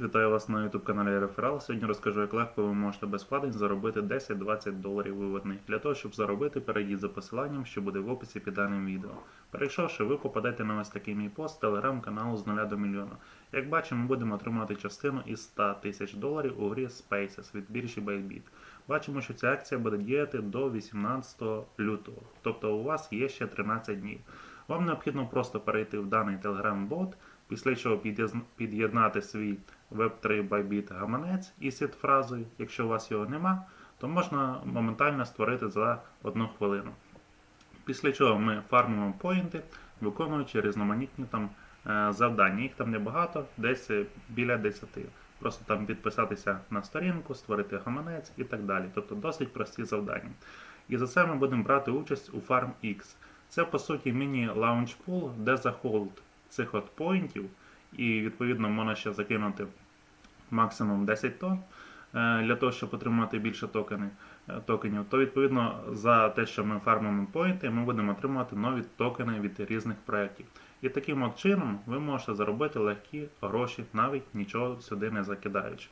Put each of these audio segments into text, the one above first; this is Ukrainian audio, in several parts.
Вітаю вас на YouTube каналі Реферал. Сьогодні розкажу, як легко ви можете без вкладень заробити 10-20 доларів виводних. Для того, щоб заробити, перейдіть за посиланням, що буде в описі під даним відео. Перейшовши, ви попадете на ось такий мій пост телеграм-каналу з 0 до мільйона. Як бачимо, будемо отримати частину із 100 тисяч доларів у грі Spaces від біржі Bybit. Бачимо, що ця акція буде діяти до 18 лютого, тобто у вас є ще 13 днів. Вам необхідно просто перейти в даний Telegram-бот, після чого під'єднати свій Web3 Bybit гаманець із фразою. Якщо у вас його нема, то можна моментально створити за одну хвилину. Після чого ми фармимо поінти, виконуючи різноманітні там е, завдання. Їх там небагато, десь е, біля 10. Просто там підписатися на сторінку, створити гаманець і так далі. Тобто досить прості завдання. І за це ми будемо брати участь у FarmX. Це по суті міні-лаунчпул, де за холд цих от поінтів, і відповідно можна ще закинути максимум 10 тонн е, для того, щоб отримати більше токени, е, токенів, то відповідно за те, що ми фармимо поінти, ми будемо отримувати нові токени від різних проєктів. І таким от чином ви можете заробити легкі гроші, навіть нічого сюди не закидаючи.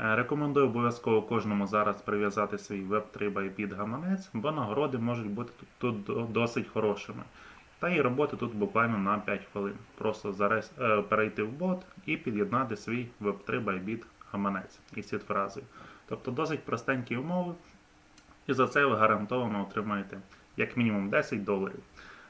Е, Рекомендую обов'язково кожному зараз прив'язати свій Web3 Bybit гаманець, бо нагороди можуть бути тут досить хорошими. Та і роботи тут буквально на 5 хвилин. Просто зараз е, перейти в бот і під'єднати свій Web3 Bybit гаманець із фразою. Тобто досить простенькі умови, і за це ви гарантовано отримаєте як мінімум 10 доларів.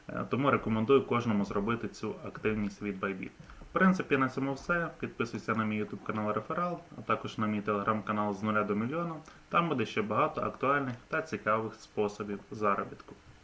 Е, Тому рекомендую кожному зробити цю активність від Bybit. В принципі, на цьому все. Підписуйся на мій YouTube канал Реферал, а також на мій телеграм-канал з 0 до мільйона. Там буде ще багато актуальних та цікавих способів заробітку.